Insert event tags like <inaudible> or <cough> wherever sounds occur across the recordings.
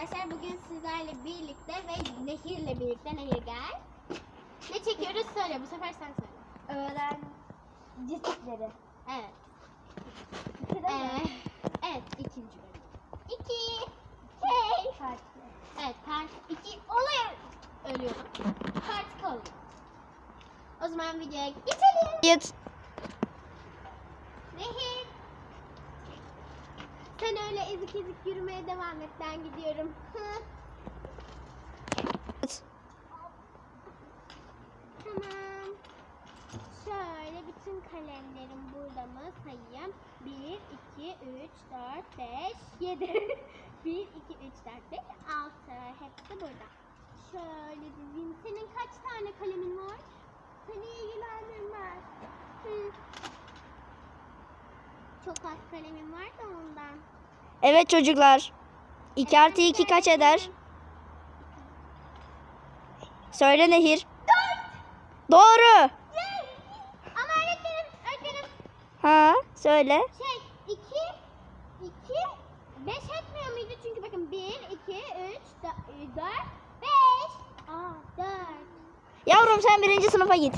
arkadaşlar bugün sizlerle birlikte ve Nehir'le birlikte Nehir gel. Ne çekiyoruz söyle bu sefer sen söyle. Öğren cisikleri. Evet. İkide Ee, mi? evet ikinci bölüm. İki. Hey. Farklı. Evet part iki oluyor. Ölüyorum. Part iki oluyor. O zaman videoya geçelim. Git. Nehir. Sen öyle ezik ezik yürümeye devam et ben gidiyorum. <laughs> Tamam. Şöyle bütün kalemlerim burada mı sayayım? 1, 2, 3, 4, 5, 7. 1, 2, 3, 4, 5, 6. Hepsi burada. Şöyle dizeyim. Senin kaç tane kalemin var? Seni ilgilendirmez. Hı. Çok az kalemim var da ondan. Evet çocuklar. 2 artı 2 kaç eder? Söyle Nehir. Doğru. Yay! Ama öğretmenim, öğretmenim Ha söyle. şey 2 2 5 etmiyor muydu? Çünkü bakın 1 2 3 4 5 Aa 4 Yavrum sen birinci sınıfa git.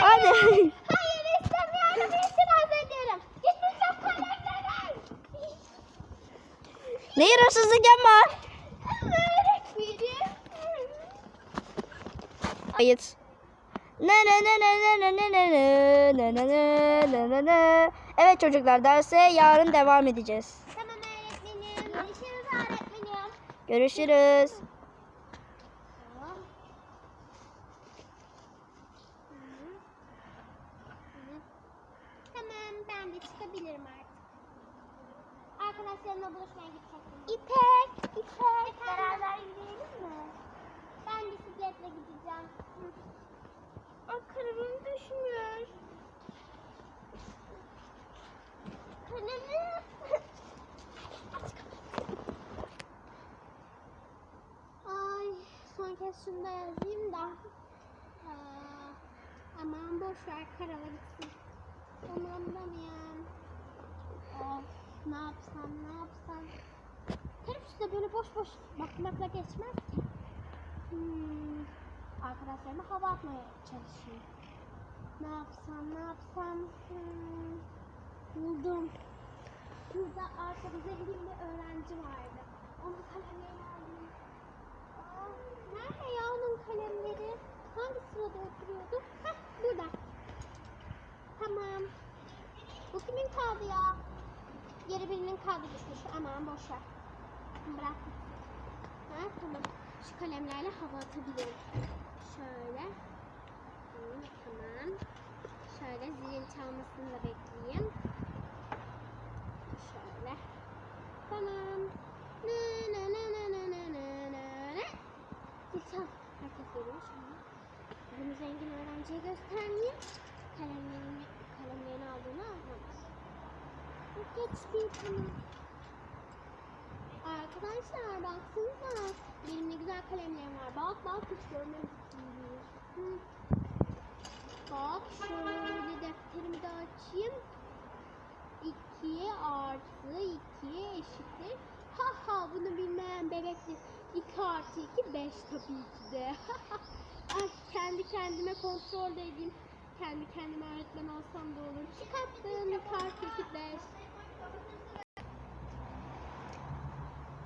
Hadi. Ne ne ne ne. Evet çocuklar derse yarın devam edeceğiz. Tamam öğretmenim. Görüşürüz öğretmenim. Görüşürüz. Tamam ben de çıkabilirim artık. Arkadaşlarımla buluşmaya gidecektim. İpek, İpek. Beraber yürüyelim mi? Ben bisikletle gideceğim. Hı. Aa, kalemim düşmüyor. Kalemim. Ay son kez şunu da yazayım da. Aa, aman boş ver karala gitsin. Umurumdamayım. Of ne yapsam ne yapsam. Teneffüste böyle boş boş bakmakla geçmez ki. Hmm, arkadaşlarıma hava atmaya çalışayım. Ne yapsam ne yapsam. Hmm, buldum. Burada arkada bir öğrenci vardı. Onun kalemlerini aldım. Nerede ya onun kalemleri? Hangi sırada oturuyordu? Heh, burada. Tamam. Bu kimin kağıdı ya? Yeri birinin kağıdı düşmüş. Aman boş ver. Bırak. Ha, tamam. Şu kalemlerle hava atabilirim. Şöyle. Tamam. Şöyle zilin çalmasını da bekleyeyim. Şöyle. Tamam. Ne ne ne ne ne ne ne ne ne. Zil çal. Herkes görüyor şimdi. Bunu zengin öğrenciye göstermeyeyim. Kalemlerini Geçti tamam. Arkadaşlar baksanıza. Benim ne güzel kalemlerim var. Bak bak hiç görmemişsiniz. Bak şöyle defterimi de açayım. 2 artı 2 eşittir. Ha ha bunu bilmeyen bebektir. 2 artı 2 5 tabii ki de. Ay kendi kendime kontrol de edeyim. Kendi kendime öğretmen olsam da olur. Çıkarttım 2 artı 2 5.